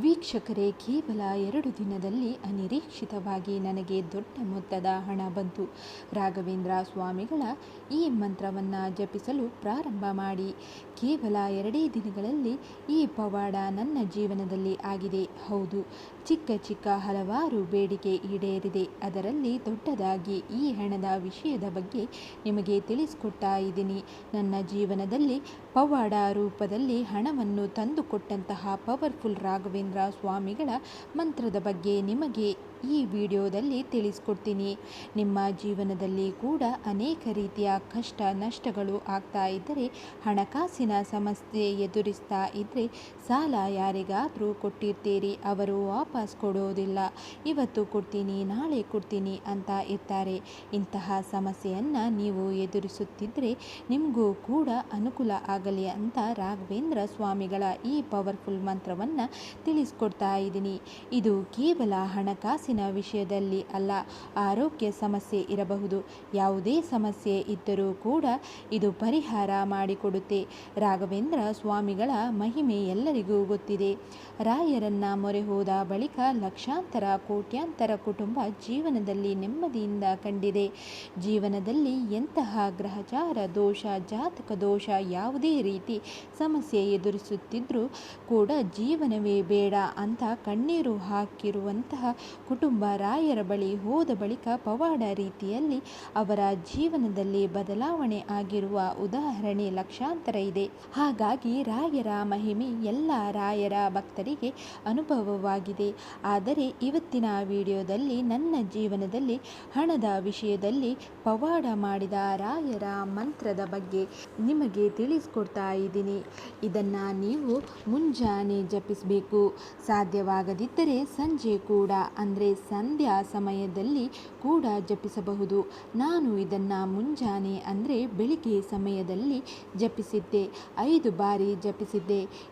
ವೀಕ್ಷಕರೇ, ಕೇವಲ ಎರಡು ದಿನದಲ್ಲಿ ಅನಿರೀಕ್ಷಿತವಾಗಿ ನನಗೆ ದೊಡ್ಡ ಮೊತ್ತದ ಹಣ ಬಂತು. ರಾಘವೇಂದ್ರ ಸ್ವಾಮಿಗಳ ಈ ಮಂತ್ರವನ್ನು ಜಪಿಸಲು ಪ್ರಾರಂಭ ಮಾಡಿ. ಕೇವಲ ಎರಡೇ ದಿನಗಳಲ್ಲಿ ಈ ಪವಾಡ ನನ್ನ ಜೀವನದಲ್ಲಿ ಆಗಿದೆ. ಹೌದು ಚಿಕ್ಕ ಚಿಕ್ಕ ಹಲವಾರು ಬೇಡಿಕೆ ಈಡೇರಿದೆ. ಅದರಲ್ಲಿ ದೊಡ್ಡದಾಗಿ ಈ ಹಣದ ವಿಷಯದ ಬಗ್ಗೆ ನಿಮಗೆ ತಿಳಿಸ್ಕೊಡ್ತಾ ಇದ್ದೀನಿ. ನನ್ನ ಜೀವನದಲ್ಲಿ ಪವಾಡ ರೂಪದಲ್ಲಿ ಹಣವನ್ನು ತಂದುಕೊಟ್ಟಂತಹ ಪವರ್ಫುಲ್ ರಾಘವೇಂದ್ರ ಸ್ವಾಮಿಗಳ ಮಂತ್ರದ ಬಗ್ಗೆ ನಿಮಗೆ ಈ ವಿಡಿಯೋದಲ್ಲಿ ತಿಳಿಸ್ಕೊಡ್ತೀನಿ. ನಿಮ್ಮ ಜೀವನದಲ್ಲಿ ಕೂಡ ಅನೇಕ ರೀತಿಯ ಕಷ್ಟ ನಷ್ಟಗಳು ಆಗ್ತಾ ಇದ್ದರೆ, ಹಣಕಾಸಿನ ಸಮಸ್ಯೆ ಎದುರಿಸ್ತಾ ಇದ್ದರೆ ಸಾಲ ಯಾರಿಗಾದರೂ ಕೊಟ್ಟಿರ್ತೀರಿ, ಅವರು ವಾಪಸ್ ಕೊಡೋದಿಲ್ಲ. ಇವತ್ತು ಕೊಡ್ತೀನಿ, ನಾಳೆ ಕೊಡ್ತೀನಿ ಅಂತ ಇರ್ತಾರೆ. ಇಂತಹ ಸಮಸ್ಯೆಯನ್ನು ನೀವು ಎದುರಿಸುತ್ತಿದ್ದರೆ ನಿಮಗೂ ಕೂಡ ಅನುಕೂಲ ಆಗಲಿ ಅಂತ ರಾಘವೇಂದ್ರ ಸ್ವಾಮಿಗಳ ಈ ಪವರ್ಫುಲ್ ಮಂತ್ರವನ್ನು ತಿಳಿಸ್ಕೊಡ್ತಾ ಇದ್ದೀನಿ. ಇದು ಕೇವಲ ಹಣಕಾಸಿನ ವಿಷಯದಲ್ಲಿ ಅಲ್ಲ, ಆರೋಗ್ಯ ಸಮಸ್ಯೆ ಇರಬಹುದು. ಯಾವುದೇ ಸಮಸ್ಯೆ ಇದ್ದರೂ ಕೂಡ ಇದು ಪರಿಹಾರ ಮಾಡಿಕೊಡುತ್ತೆ. ರಾಘವೇಂದ್ರ ಸ್ವಾಮಿಗಳ ಮಹಿಮೆ ಎಲ್ಲರಿಗೂ ಗೊತ್ತಿದೆ. ರಾಯರನ್ನ ಮೊರೆ ಹೋದ ಬಳಿಕ ಲಕ್ಷಾಂತರ, ಕೋಟ್ಯಾಂತರ ಕುಟುಂಬ ಜೀವನದಲ್ಲಿ ನೆಮ್ಮದಿಯಿಂದ ಕಂಡಿದೆ. ಜೀವನದಲ್ಲಿ ಎಂತಹ ಗ್ರಹಚಾರ, ದೋಷ, ಜಾತಕ ದೋಷ ಯಾವುದೇ ರೀತಿ ಸಮಸ್ಯೆ ಎದುರಿಸುತ್ತಿದ್ದರೂ ಕೂಡ ಜೀವನವೇ ಬೇಡ ಅಂತ ಕಣ್ಣೀರು ಹಾಕಿರುವಂತಹ ಕುಟುಂಬ ರಾಯರ ಬಳಿ ಹೋದ ಬಳಿಕ ಪವಾಡ ರೀತಿಯಲ್ಲಿ ಅವರ ಜೀವನದಲ್ಲಿ ಬದಲಾವಣೆ ಆಗಿರುವ ಉದಾಹರಣೆ ಲಕ್ಷಾಂತರ ಇದೆ. ಹಾಗಾಗಿ ರಾಯರ ಮಹಿಮೆ ಎಲ್ಲ ರಾಯರ ಭಕ್ತರಿಗೆ ಅನುಭವವಾಗಿದೆ. ಆದರೆ ಇವತ್ತಿನ ವಿಡಿಯೋದಲ್ಲಿ ನನ್ನ ಜೀವನದಲ್ಲಿ, ಹಣದ ವಿಷಯದಲ್ಲಿ ಪವಾಡ ಮಾಡಿದ ರಾಯರ ಮಂತ್ರದ ಬಗ್ಗೆ ನಿಮಗೆ ತಿಳಿಸ್ಕೊಡ್ತಾ ಇದ್ದೀನಿ. ಇದನ್ನು ನೀವು ಮುಂಜಾನೆ ಜಪಿಸಬೇಕು. ಸಾಧ್ಯವಾಗದಿದ್ದರೆ ಸಂಜೆ ಕೂಡ. ಅಂದರೆ ಸಂಧ್ಯಾ ಸಮಯದಲ್ಲಿ ಕೂಡ ಜಪಿಸಬಹುದು. ನಾನು ಇದನ್ನು ಮುಂಜಾನೆ ಅಂದರೆ ಬೆಳಿಗ್ಗೆ ಸಮಯದಲ್ಲಿ ಜಪಿಸಿದ್ದೆ. ಐದು ಬಾರಿ ಜಪಿಸಿದ್ದೆ.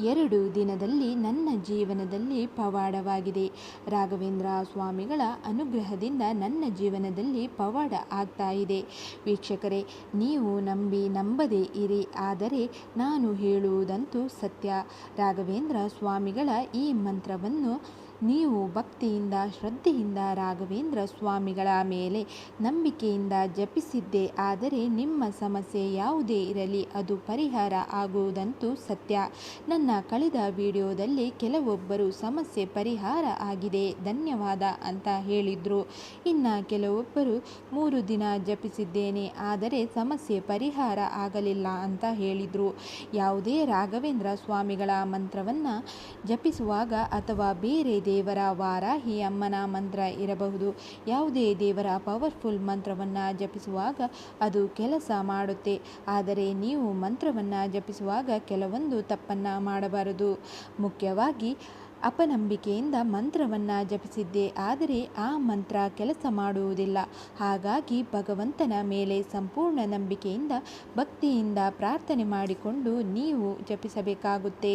ಎರಡು ದಿನದಲ್ಲಿ ನನ್ನ ಜೀವನದಲ್ಲಿ ಪವಾಡವಾಗಿದೆ. ರಾಘವೇಂದ್ರ ಸ್ವಾಮಿಗಳ ಅನುಗ್ರಹದಿಂದ ನನ್ನ ಜೀವನದಲ್ಲಿ ಪವಾಡ ಆಗ್ತಾ ಇದೆ. ವೀಕ್ಷಕರೇ, ನೀವು ನಂಬಿ ನಂಬದೇ ಇರಿ. ಆದರೆ ನಾನು ಹೇಳುವುದಂತೂ ಸತ್ಯ. ರಾಘವೇಂದ್ರ ಸ್ವಾಮಿಗಳ ಈ ಮಂತ್ರವನ್ನು ನೀವು ಭಕ್ತಿಯಿಂದ, ಶ್ರದ್ಧೆಯಿಂದ ರಾಘವೇಂದ್ರ ಸ್ವಾಮಿಗಳ ಮೇಲೆ ನಂಬಿಕೆಯಿಂದ ಜಪಿಸಿದ್ದೇ. ಆದರೆ ನಿಮ್ಮ ಸಮಸ್ಯೆ ಯಾವುದೇ ಇರಲಿ, ಅದು ಪರಿಹಾರ ಆಗುವುದಂತೂ ಸತ್ಯ. ನನ್ನ ಕಳೆದ ವಿಡಿಯೋದಲ್ಲಿ ಕೆಲವೊಬ್ಬರು ಸಮಸ್ಯೆ ಪರಿಹಾರ ಆಗಿದೆ, ಧನ್ಯವಾದ ಅಂತ ಹೇಳಿದರು. ಇನ್ನು ಕೆಲವೊಬ್ಬರು ಮೂರು ದಿನ ಜಪಿಸಿದ್ದೇನೆ, ಆದರೆ ಸಮಸ್ಯೆ ಪರಿಹಾರ ಆಗಲಿಲ್ಲ ಅಂತ ಹೇಳಿದರು. ಯಾವುದೇ ರಾಘವೇಂದ್ರ ಸ್ವಾಮಿಗಳ ಮಂತ್ರವನ್ನು ಜಪಿಸುವಾಗ ಅಥವಾ ಬೇರೆ ದೇವರ ವಾರಾಹಿ ಅಮ್ಮನ ಮಂತ್ರ ಇರಬಹುದು. ಯಾವುದೇ ದೇವರ ಪವರ್ಫುಲ್ ಮಂತ್ರವನ್ನು ಜಪಿಸುವಾಗ ಅದು ಕೆಲಸ ಮಾಡುತ್ತೆ. ಆದರೆ ನೀವು ಮಂತ್ರವನ್ನು ಜಪಿಸುವಾಗ ಕೆಲವೊಂದು ತಪ್ಪನ್ನು ಮಾಡಬಾರದು. ಮುಖ್ಯವಾಗಿ ಅಪನಂಬಿಕೆಯಿಂದ ಮಂತ್ರವನ್ನು ಜಪಿಸಿದ್ದೆ, ಆದರೆ ಆ ಮಂತ್ರ ಕೆಲಸ ಮಾಡುವುದಿಲ್ಲ. ಹಾಗಾಗಿ ಭಗವಂತನ ಮೇಲೆ ಸಂಪೂರ್ಣ ನಂಬಿಕೆಯಿಂದ, ಭಕ್ತಿಯಿಂದ ಪ್ರಾರ್ಥನೆ ಮಾಡಿಕೊಂಡು ನೀವು ಜಪಿಸಬೇಕಾಗುತ್ತೆ.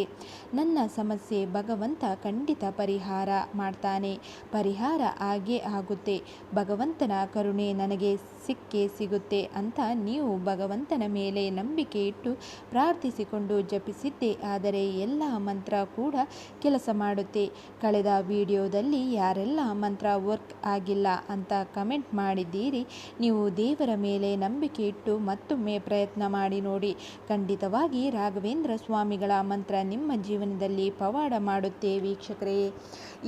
ನನ್ನ ಸಮಸ್ಯೆ ಭಗವಂತ ಖಂಡಿತ ಪರಿಹಾರ ಮಾಡ್ತಾನೆ. ಪರಿಹಾರ ಆಗೇ ಆಗುತ್ತೆ. ಭಗವಂತನ ಕರುಣೆ ನನಗೆ ಸಿಕ್ಕೇ ಸಿಗುತ್ತೆ ಅಂತ ನೀವು ಭಗವಂತನ ಮೇಲೆ ನಂಬಿಕೆ ಇಟ್ಟು ಪ್ರಾರ್ಥಿಸಿಕೊಂಡು ಜಪಿಸಿದ್ದೆ, ಆದರೆ ಎಲ್ಲ ಮಂತ್ರ ಕೂಡ ಕೆಲಸ ಮಾಡುತ್ತೆ. ಕಳೆದ ವಿಡಿಯೋದಲ್ಲಿ ಯಾರೆಲ್ಲ ಮಂತ್ರ ವರ್ಕ್ ಆಗಿಲ್ಲ ಅಂತ ಕಮೆಂಟ್ ಮಾಡಿದ್ದೀರಿ, ನೀವು ದೇವರ ಮೇಲೆ ನಂಬಿಕೆ ಇಟ್ಟು ಮತ್ತೊಮ್ಮೆ ಪ್ರಯತ್ನ ಮಾಡಿ ನೋಡಿ. ಖಂಡಿತವಾಗಿ ರಾಘವೇಂದ್ರ ಸ್ವಾಮಿಗಳ ಮಂತ್ರ ನಿಮ್ಮ ಜೀವನದಲ್ಲಿ ಪವಾಡ ಮಾಡುತ್ತೆ ವೀಕ್ಷಕರೇ.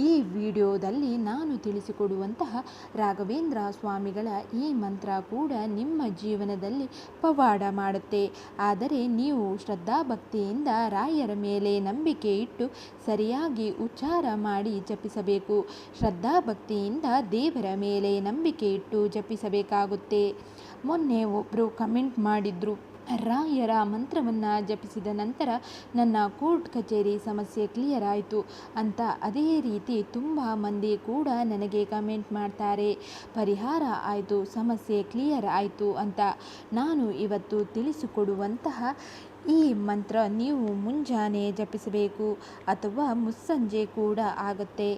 ಈ ವಿಡಿಯೋದಲ್ಲಿ ನಾನು ತಿಳಿಸಿಕೊಡುವಂತಹ ರಾಘವೇಂದ್ರ ಸ್ವಾಮಿಗಳ ಈ ಮಂತ್ರ ಕೂಡ ನಿಮ್ಮ ಜೀವನದಲ್ಲಿ ಪವಾಡ ಮಾಡುತ್ತೆ. ಆದರೆ ನೀವು ಶ್ರದ್ಧಾಭಕ್ತಿಯಿಂದ ರಾಯರ ಮೇಲೆ ನಂಬಿಕೆ ಇಟ್ಟು ಸರಿಯಾಗಿ ಉಚ್ಚಾರ ಮಾಡಿ ಜಪಿಸಬೇಕು. ಶ್ರದ್ಧಾಭಕ್ತಿಯಿಂದ ದೇವರ ಮೇಲೆ ನಂಬಿಕೆ ಇಟ್ಟು ಜಪಿಸಬೇಕಾಗುತ್ತೆ. ಮೊನ್ನೆ ಒಬ್ಬರು ಕಮೆಂಟ್ ಮಾಡಿದ್ರು, ರಾಯರ ಮಂತ್ರವನ್ನು ಜಪಿಸಿದ ನಂತರ ನನ್ನ ಕೋರ್ಟ್ ಕಚೇರಿ ಸಮಸ್ಯೆ ಕ್ಲಿಯರ್ ಆಯಿತು ಅಂತ ಅದೇ ರೀತಿ ತುಂಬ ಮಂದಿ ಕೂಡ ನನಗೆ ಕಮೆಂಟ್ ಮಾಡ್ತಾರೆ. ಪರಿಹಾರ ಆಯಿತು, ಸಮಸ್ಯೆ ಕ್ಲಿಯರ್ ಆಯಿತು ಅಂತ ನಾನು ಇವತ್ತು ತಿಳಿಸಿಕೊಡುವಂತಹ ಈ ಮಂತ್ರ ನೀವು ಮುಂಜಾನೆ ಜಪಿಸಬೇಕು ಅಥವಾ ಮುಸ್ಸಂಜೆ ಕೂಡ ಆಗುತ್ತೆ.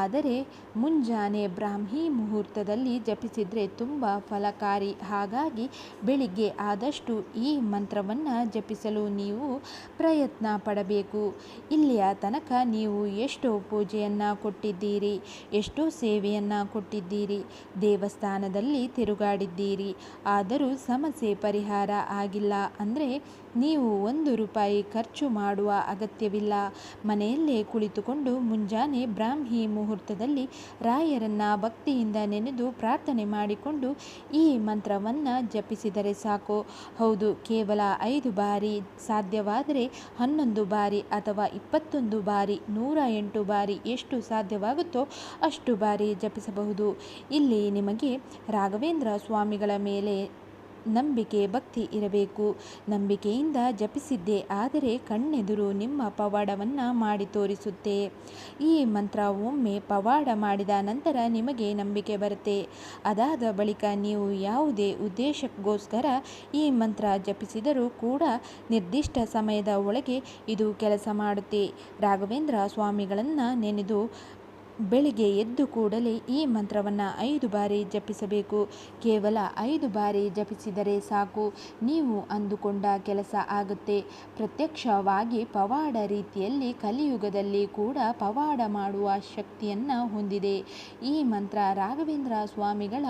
ಆದರೆ ಮುಂಜಾನೆ ಬ್ರಾಹ್ಮಿ ಮುಹೂರ್ತದಲ್ಲಿ ಜಪಿಸಿದರೆ ತುಂಬ ಫಲಕಾರಿ. ಹಾಗಾಗಿ ಬೆಳಿಗ್ಗೆ ಆದಷ್ಟು ಈ ಮಂತ್ರವನ್ನು ಜಪಿಸಲು ನೀವು ಪ್ರಯತ್ನ ಪಡಬೇಕು. ಇಲ್ಲಿಯ ತನಕ ನೀವು ಎಷ್ಟೋ ಪೂಜೆಯನ್ನು ಕೊಟ್ಟಿದ್ದೀರಿ, ಎಷ್ಟೋ ಸೇವೆಯನ್ನು ಕೊಟ್ಟಿದ್ದೀರಿ, ದೇವಸ್ಥಾನದಲ್ಲಿ ತಿರುಗಾಡಿದ್ದೀರಿ. ಆದರೂ ಸಮಸ್ಯೆ ಪರಿಹಾರ ಆಗಿಲ್ಲ ಅಂದರೆ ನೀವು ಒಂದು ರೂಪಾಯಿ ಖರ್ಚು ಮಾಡುವ ಅಗತ್ಯವಿಲ್ಲ. ಮನೆಯಲ್ಲೇ ಕುಳಿತುಕೊಂಡು ಮುಂಜಾನೆ ಬ್ರಾಹ್ಮಿ ಮುಹೂರ್ತದಲ್ಲಿ ರಾಯರನ್ನ ಭಕ್ತಿಯಿಂದ ನೆನೆದು ಪ್ರಾರ್ಥನೆ ಮಾಡಿಕೊಂಡು ಈ ಮಂತ್ರವನ್ನು ಜಪಿಸಿದರೆ ಸಾಕು. ಹೌದು, ಕೇವಲ ಐದು ಬಾರಿ ಸಾಧ್ಯವಾದರೆ ಹನ್ನೊಂದು ಬಾರಿ ಅಥವಾ ಇಪ್ಪತ್ತೊಂದು ಬಾರಿ, ನೂರ ಎಂಟು ಬಾರಿ ಎಷ್ಟು ಸಾಧ್ಯವಾಗುತ್ತೋ ಅಷ್ಟು ಬಾರಿ ಜಪಿಸಬಹುದು. ಇಲ್ಲಿ ನಿಮಗೆ ರಾಘವೇಂದ್ರ ಸ್ವಾಮಿಗಳ ಮೇಲೆ ನಂಬಿಕೆ, ಭಕ್ತಿ ಇರಬೇಕು. ನಂಬಿಕೆಯಿಂದ ಜಪಿಸಿದ್ದೆ, ಆದರೆ ಕಣ್ಣೆದುರು ನಿಮ್ಮ ಪವಾಡವನ್ನು ಮಾಡಿ ತೋರಿಸುತ್ತೆ. ಈ ಮಂತ್ರ ಒಮ್ಮೆ ಪವಾಡ ಮಾಡಿದ ನಂತರ ನಿಮಗೆ ನಂಬಿಕೆ ಬರುತ್ತೆ. ಅದಾದ ಬಳಿಕ ನೀವು ಯಾವುದೇ ಉದ್ದೇಶಕ್ಕೋಸ್ಕರ ಈ ಮಂತ್ರ ಜಪಿಸಿದರೂ ಕೂಡ ನಿರ್ದಿಷ್ಟ ಸಮಯದ ಒಳಗೆ ಇದು ಕೆಲಸ ಮಾಡುತ್ತೆ. ರಾಘವೇಂದ್ರ ಸ್ವಾಮಿಗಳನ್ನು ನೆನೆದು ಬೆಳಿಗ್ಗೆ ಎದ್ದು ಕೂಡಲೇ ಈ ಮಂತ್ರವನ್ನು ಐದು ಬಾರಿ ಜಪಿಸಬೇಕು. ಕೇವಲ ಐದು ಬಾರಿ ಜಪಿಸಿದರೆ ಸಾಕು. ನೀವು ಅಂದುಕೊಂಡ ಕೆಲಸ ಆಗುತ್ತೆ. ಪ್ರತ್ಯಕ್ಷವಾಗಿ ಪವಾಡ ರೀತಿಯಲ್ಲಿ ಕಲಿಯುಗದಲ್ಲಿ ಕೂಡ ಪವಾಡ ಮಾಡುವ ಶಕ್ತಿಯನ್ನು ಹೊಂದಿದೆ. ಈ ಮಂತ್ರ ರಾಘವೇಂದ್ರ ಸ್ವಾಮಿಗಳ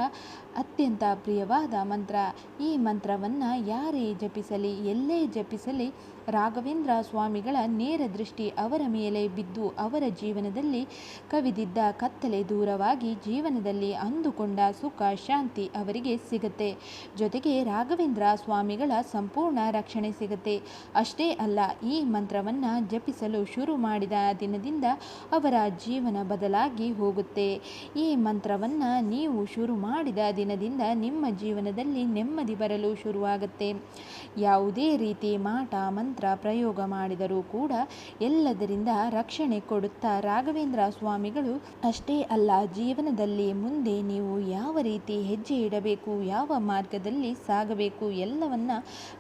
ಅತ್ಯಂತ ಪ್ರಿಯವಾದ ಮಂತ್ರ. ಈ ಮಂತ್ರವನ್ನು ಯಾರೇ ಜಪಿಸಲಿ, ಎಲ್ಲೇ ಜಪಿಸಲಿ ರಾಘವೇಂದ್ರ ಸ್ವಾಮಿಗಳ ನೇರ ದೃಷ್ಟಿ ಅವರ ಮೇಲೆ ಬಿದ್ದು ಅವರ ಜೀವನದಲ್ಲಿ ಕವಿದಿದ್ದ ಕತ್ತಲೆ ದೂರವಾಗಿ ಜೀವನದಲ್ಲಿ ಅಂದುಕೊಂಡ ಸುಖ, ಶಾಂತಿ ಅವರಿಗೆ ಸಿಗುತ್ತೆ. ಜೊತೆಗೆ ರಾಘವೇಂದ್ರ ಸ್ವಾಮಿಗಳ ಸಂಪೂರ್ಣ ರಕ್ಷಣೆ ಸಿಗುತ್ತೆ. ಅಷ್ಟೇ ಅಲ್ಲ, ಈ ಮಂತ್ರವನ್ನು ಜಪಿಸಲು ಶುರು ಮಾಡಿದ ದಿನದಿಂದ ಅವರ ಜೀವನ ಬದಲಾಗಿ ಹೋಗುತ್ತೆ. ಈ ಮಂತ್ರವನ್ನು ನೀವು ಶುರು ಮಾಡಿದ ದಿನದಿಂದ ನಿಮ್ಮ ಜೀವನದಲ್ಲಿ ನೆಮ್ಮದಿ ಬರಲು ಶುರುವಾಗುತ್ತೆ. ಯಾವುದೇ ರೀತಿ ಮಾಟ, ಮಂತ್ರ ಪ್ರಯೋಗ ಮಾಡಿದರೂ ಕೂಡ ಎಲ್ಲದರಿಂದ ರಕ್ಷಣೆ ಕೊಡುತ್ತಾ ರಾಘವೇಂದ್ರ ಸ್ವಾಮಿಗಳು ಅಷ್ಟೇ ಅಲ್ಲ, ಜೀವನದಲ್ಲಿ ಮುಂದೆ ನೀವು ಯಾವ ರೀತಿ ಹೆಜ್ಜೆ ಇಡಬೇಕು, ಯಾವ ಮಾರ್ಗದಲ್ಲಿ ಸಾಗಬೇಕು ಎಲ್ಲವನ್ನ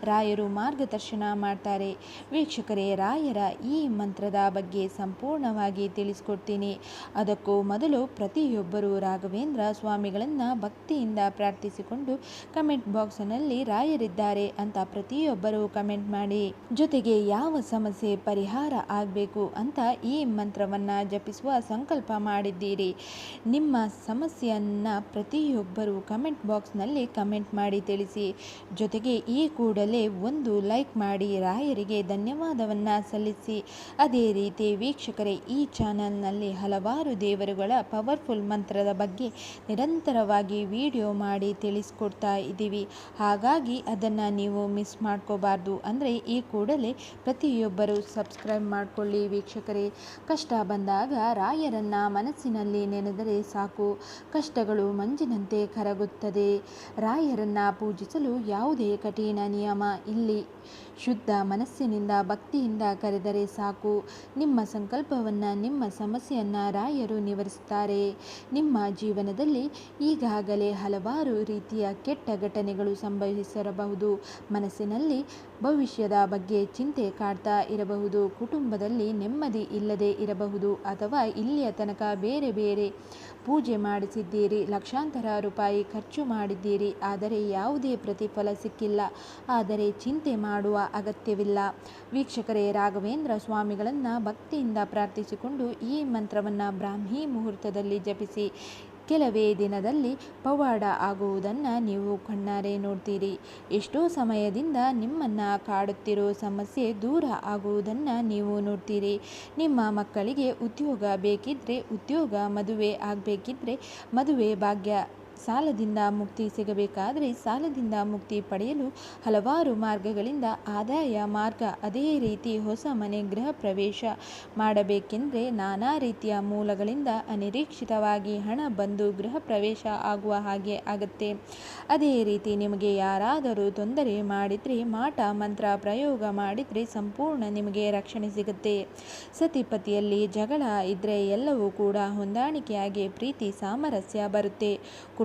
ರಾಯರು ಮಾರ್ಗದರ್ಶನ ಮಾಡ್ತಾರೆ. ವೀಕ್ಷಕರೇ, ರಾಯರ ಈ ಮಂತ್ರದ ಬಗ್ಗೆ ಸಂಪೂರ್ಣವಾಗಿ ತಿಳಿಸ್ಕೊಡ್ತೀನಿ. ಅದಕ್ಕೂ ಮೊದಲು ಪ್ರತಿಯೊಬ್ಬರು ರಾಘವೇಂದ್ರ ಸ್ವಾಮಿಗಳನ್ನು ಭಕ್ತಿಯಿಂದ ಪ್ರಾರ್ಥಿಸಿಕೊಂಡು ಕಮೆಂಟ್ ಬಾಕ್ಸ್ನಲ್ಲಿ ರಾಯರಿದ್ದಾರೆ ಅಂತ ಪ್ರತಿಯೊಬ್ಬರು ಕಮೆಂಟ್ ಮಾಡಿ. ಜೊತೆಗೆ ಯಾವ ಸಮಸ್ಯೆ ಪರಿಹಾರ ಆಗಬೇಕು ಅಂತ ಈ ಮಂತ್ರವನ್ನು ಜಪಿಸುವ ಸಂಕಲ್ಪ ಮಾಡಿದ್ದೀರಿ. ನಿಮ್ಮ ಸಮಸ್ಯೆಯನ್ನು ಪ್ರತಿಯೊಬ್ಬರು ಕಮೆಂಟ್ ಬಾಕ್ಸ್ನಲ್ಲಿ ಕಮೆಂಟ್ ಮಾಡಿ ತಿಳಿಸಿ. ಜೊತೆಗೆ ಈ ಕೂಡಲೇ ಒಂದು ಲೈಕ್ ಮಾಡಿ ರಾಯರಿಗೆ ಧನ್ಯವಾದವನ್ನು ಸಲ್ಲಿಸಿ. ಅದೇ ರೀತಿ ವೀಕ್ಷಕರೇ, ಈ ಚಾನಲ್ನಲ್ಲಿ ಹಲವಾರು ದೇವರುಗಳ ಪವರ್ಫುಲ್ ಮಂತ್ರದ ಬಗ್ಗೆ ನಿರಂತರವಾಗಿ ವಿಡಿಯೋ ಮಾಡಿ ತಿಳಿಸ್ಕೊಡ್ತಾ ಇದ್ದೀವಿ. ಹಾಗಾಗಿ ಅದನ್ನು ನೀವು ಮಿಸ್ ಮಾಡ್ಕೋಬಾರ್ದು. ಅಂದರೆ ಈ ಕೂಡಲೇ ಪ್ರತಿಯೊಬ್ಬರೂ ಸಬ್ಸ್ಕ್ರೈಬ್ ಮಾಡಿಕೊಳ್ಳಿ ವೀಕ್ಷಕರೇ. ಕಷ್ಟ ಬಂದಾಗ ರಾಯರನ್ನ ಮನಸ್ಸಿನಲ್ಲಿ ನೆನೆದರೆ ಸಾಕು. ಕಷ್ಟಗಳು ಮಂಜಿನಂತೆ ಕರಗುತ್ತದೆ. ರಾಯರನ್ನ ಪೂಜಿಸಲು ಯಾವುದೇ ಕಠಿಣ ನಿಯಮ ಇಲ್ಲಿ ಶುದ್ಧ ಮನಸ್ಸಿನಿಂದ, ಭಕ್ತಿಯಿಂದ ಕರೆದರೆ ಸಾಕು. ನಿಮ್ಮ ಸಂಕಲ್ಪವನ್ನು, ನಿಮ್ಮ ಸಮಸ್ಯೆಯನ್ನು ರಾಯರು ನಿವಾರಿಸುತ್ತಾರೆ. ನಿಮ್ಮ ಜೀವನದಲ್ಲಿ ಈಗಾಗಲೇ ಹಲವಾರು ರೀತಿಯ ಕೆಟ್ಟ ಘಟನೆಗಳು ಸಂಭವಿಸಿರಬಹುದು. ಮನಸ್ಸಿನಲ್ಲಿ ಭವಿಷ್ಯದ ಬಗ್ಗೆ ಚಿಂತೆ ಕಾಡ್ತಾ ಇರಬಹುದು. ಕುಟುಂಬದಲ್ಲಿ ನೆಮ್ಮದಿ ಇಲ್ಲದೆ ಇರಬಹುದು ಅಥವಾ ಇಲ್ಲಿಯ ತನಕ ಬೇರೆ ಬೇರೆ ಪೂಜೆ ಮಾಡಿಸಿದ್ದೀರಿ, ಲಕ್ಷಾಂತರ ರೂಪಾಯಿ ಖರ್ಚು ಮಾಡಿದ್ದೀರಿ, ಆದರೆ ಯಾವುದೇ ಪ್ರತಿಫಲ ಸಿಕ್ಕಿಲ್ಲ. ಆದರೆ ಚಿಂತೆ ಮಾಡುವ ಅಗತ್ಯವಿಲ್ಲ. ವೀಕ್ಷಕರೇ, ರಾಘವೇಂದ್ರ ಸ್ವಾಮಿಗಳನ್ನು ಭಕ್ತಿಯಿಂದ ಪ್ರಾರ್ಥಿಸಿಕೊಂಡು ಈ ಮಂತ್ರವನ್ನು ಬ್ರಾಹ್ಮಿ ಮುಹೂರ್ತದಲ್ಲಿ ಜಪಿಸಿ ಕೆಲವೇ ದಿನದಲ್ಲಿ ಪವಾಡ ಆಗುವುದನ್ನು ನೀವು ಕಣ್ಣಾರೆ ನೋಡ್ತೀರಿ. ಎಷ್ಟೋ ಸಮಯದಿಂದ ನಿಮ್ಮನ್ನು ಕಾಡುತ್ತಿರೋ ಸಮಸ್ಯೆ ದೂರ ಆಗುವುದನ್ನು ನೀವು ನೋಡ್ತೀರಿ. ನಿಮ್ಮ ಮಕ್ಕಳಿಗೆ ಉದ್ಯೋಗ ಬೇಕಿದ್ದರೆ ಉದ್ಯೋಗ, ಮದುವೆ ಆಗಬೇಕಿದ್ರೆ ಮದುವೆ ಭಾಗ್ಯ ಸಾಲದಿಂದ ಮುಕ್ತಿ ಸಿಗಬೇಕಾದರೆ ಸಾಲದಿಂದ ಮುಕ್ತಿ ಪಡೆಯಲು ಹಲವಾರು ಮಾರ್ಗಗಳಿಂದ ಆದಾಯ ಮಾರ್ಗ ಅದೇ ರೀತಿ ಹೊಸ ಮನೆ ಗೃಹ ಪ್ರವೇಶ ಮಾಡಬೇಕೆಂದರೆ ನಾನಾ ರೀತಿಯ ಮೂಲಗಳಿಂದ ಅನಿರೀಕ್ಷಿತವಾಗಿ ಹಣ ಬಂದು ಗೃಹ ಪ್ರವೇಶ ಆಗುವ ಹಾಗೆ ಆಗುತ್ತೆ. ಅದೇ ರೀತಿ ನಿಮಗೆ ಯಾರಾದರೂ ತೊಂದರೆ ಮಾಡಿದರೆ ಮಾಟ ಮಂತ್ರ ಪ್ರಯೋಗ ಮಾಡಿದರೆ ಸಂಪೂರ್ಣ ನಿಮಗೆ ರಕ್ಷಣೆ ಸಿಗುತ್ತೆ. ಸತಿಪತಿಯಲ್ಲಿ ಜಗಳ ಇದ್ದರೆ ಎಲ್ಲವೂ ಕೂಡ ಹೊಂದಾಣಿಕೆಯಾಗಿ ಪ್ರೀತಿ ಸಾಮರಸ್ಯ ಬರುತ್ತೆ.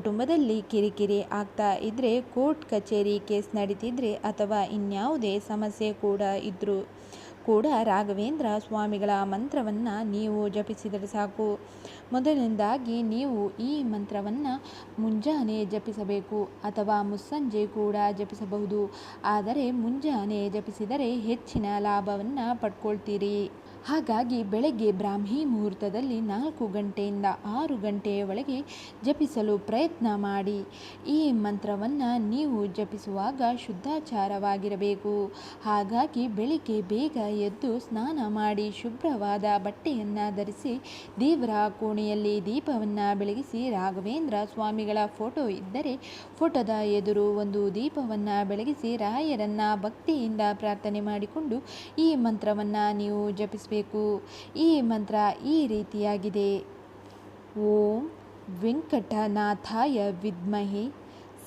ಕುಟುಂಬದಲ್ಲಿ ಕಿರಿಕಿರಿ ಆಗ್ತಾ ಇದ್ದರೆ ಕೋರ್ಟ್ ಕಚೇರಿ ಕೇಸ್ ನಡೀತಿದ್ರೆ ಅಥವಾ ಇನ್ಯಾವುದೇ ಸಮಸ್ಯೆ ಕೂಡ ಇದ್ದರೂ ಕೂಡ ರಾಘವೇಂದ್ರ ಸ್ವಾಮಿಗಳ ಮಂತ್ರವನ್ನು ನೀವು ಜಪಿಸಿದರೆ ಸಾಕು. ಮೊದಲಿನಿಂದಾಗಿ ನೀವು ಈ ಮಂತ್ರವನ್ನು ಮುಂಜಾನೆ ಜಪಿಸಬೇಕು ಅಥವಾ ಮುಸ್ಸಂಜೆ ಕೂಡ ಜಪಿಸಬಹುದು. ಆದರೆ ಮುಂಜಾನೆ ಜಪಿಸಿದರೆ ಹೆಚ್ಚಿನ ಲಾಭವನ್ನು ಪಡ್ಕೊಳ್ತೀರಿ. ಹಾಗಾಗಿ ಬೆಳಗ್ಗೆ ಬ್ರಾಹ್ಮಿ ಮುಹೂರ್ತದಲ್ಲಿ ನಾಲ್ಕು ಗಂಟೆಯಿಂದ ಆರು ಗಂಟೆಯ ಒಳಗೆ ಜಪಿಸಲು ಪ್ರಯತ್ನ ಮಾಡಿ. ಈ ಮಂತ್ರವನ್ನು ನೀವು ಜಪಿಸುವಾಗ ಶುದ್ಧಾಚಾರವಾಗಿರಬೇಕು. ಹಾಗಾಗಿ ಬೆಳಿಗ್ಗೆ ಬೇಗ ಎದ್ದು ಸ್ನಾನ ಮಾಡಿ ಶುಭ್ರವಾದ ಬಟ್ಟೆಯನ್ನು ಧರಿಸಿ ದೇವರ ಕೋಣೆಯಲ್ಲಿ ದೀಪವನ್ನು ಬೆಳಗಿಸಿ ರಾಘವೇಂದ್ರ ಸ್ವಾಮಿಗಳ ಫೋಟೋ ಇದ್ದರೆ ಫೋಟೋದ ಎದುರು ಒಂದು ದೀಪವನ್ನು ಬೆಳಗಿಸಿ ರಾಯರನ್ನು ಭಕ್ತಿಯಿಂದ ಪ್ರಾರ್ಥನೆ ಮಾಡಿಕೊಂಡು ಈ ಮಂತ್ರವನ್ನು ನೀವು ಜಪಿಸಬೇಕು ಈ ಮಂತ್ರ ಈ ರೀತಿಯಾಗಿದೆ. ಓಂ ವೆಂಕಟನಾಥಾಯ ವಿದ್ಮಹಿ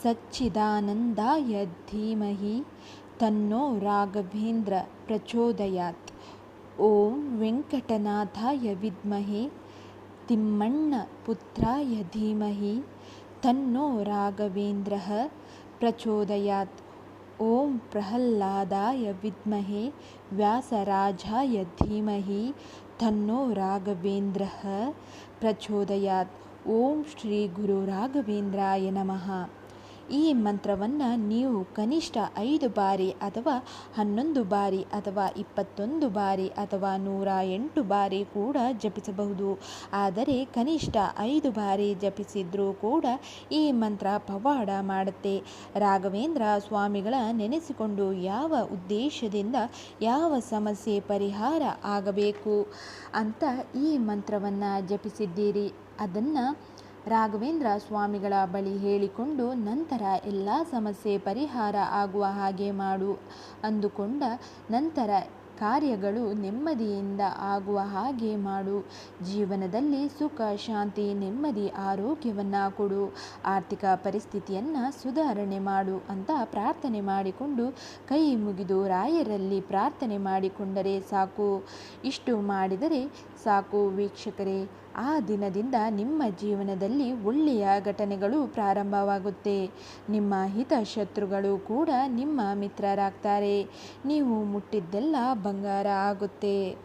ಸಚ್ಚಿದಾನಂದಾಯ ಧೀಮಹಿ ತನ್ನೋ ರಾಘವೇಂದ್ರ ಪ್ರಚೋದಯಾತ್. ಓಂ ವೆಂಕಟನಾಥಾಯ ವಿದ್ಮಹಿ ತಿಮ್ಮಣ್ಣ ಪುತ್ರಾಯ ಧೀಮಹಿ ತನ್ನೋ ರಾಘವೇಂದ್ರ ಪ್ರಚೋದಯಾತ್. ॐ प्रह्लादाय विद्महे व्यासराजाय धीमहि। तन्नो राघवेन्द्रः। प्रचोदयात्। ॐ श्रीगुरुराघवेन्द्राय नमः। ಈ ಮಂತ್ರವನ್ನು ನೀವು ಕನಿಷ್ಠ ಐದು ಬಾರಿ ಅಥವಾ ಹನ್ನೊಂದು ಬಾರಿ ಅಥವಾ ಇಪ್ಪತ್ತೊಂದು ಬಾರಿ ಅಥವಾ ನೂರ ಎಂಟು ಬಾರಿ ಕೂಡ ಜಪಿಸಬಹುದು. ಆದರೆ ಕನಿಷ್ಠ ಐದು ಬಾರಿ ಜಪಿಸಿದ್ರೂ ಕೂಡ ಈ ಮಂತ್ರ ಪವಾಡ ಮಾಡುತ್ತೆ. ರಾಘವೇಂದ್ರ ಸ್ವಾಮಿಗಳ ನೆನೆಸಿಕೊಂಡು ಯಾವ ಉದ್ದೇಶದಿಂದ ಯಾವ ಸಮಸ್ಯೆ ಪರಿಹಾರ ಆಗಬೇಕು ಅಂತ ಈ ಮಂತ್ರವನ್ನು ಜಪಿಸಿದ್ದೀರಿ. ಅದನ್ನು ರಾಘವೇಂದ್ರ ಸ್ವಾಮಿಗಳ ಬಳಿ ಹೇಳಿಕೊಂಡು, ನಂತರ ಎಲ್ಲ ಸಮಸ್ಯೆ ಪರಿಹಾರ ಆಗುವ ಹಾಗೆ ಮಾಡು ಅಂದುಕೊಂಡ ನಂತರ ಕಾರ್ಯಗಳು ನೆಮ್ಮದಿಯಿಂದ ಆಗುವ ಹಾಗೆ ಮಾಡು. ಜೀವನದಲ್ಲಿ ಸುಖ, ಶಾಂತಿ, ನೆಮ್ಮದಿ, ಆರೋಗ್ಯವನ್ನು ಕೊಡು. ಆರ್ಥಿಕ ಪರಿಸ್ಥಿತಿಯನ್ನು ಸುಧಾರಣೆ ಮಾಡು ಅಂತ ಪ್ರಾರ್ಥನೆ ಮಾಡಿಕೊಂಡು, ಕೈ ಮುಗಿದು ರಾಯರಲ್ಲಿ ಪ್ರಾರ್ಥನೆ ಮಾಡಿಕೊಂಡರೆ ಸಾಕು. ಇಷ್ಟು ಮಾಡಿದರೆ ಸಾಕು ವೀಕ್ಷಕರೇ. ಆ ದಿನದಿಂದ ನಿಮ್ಮ ಜೀವನದಲ್ಲಿ ಒಳ್ಳೆಯ ಘಟನೆಗಳು ಪ್ರಾರಂಭವಾಗುತ್ತೆ. ನಿಮ್ಮ ಹಿತಶತ್ರುಗಳು ಕೂಡ ನಿಮ್ಮ ಮಿತ್ರರಾಗ್ತಾರೆ. ನೀವು ಮುಟ್ಟಿದ್ದೆಲ್ಲ ಬಂಗಾರ ಆಗುತ್ತೆ.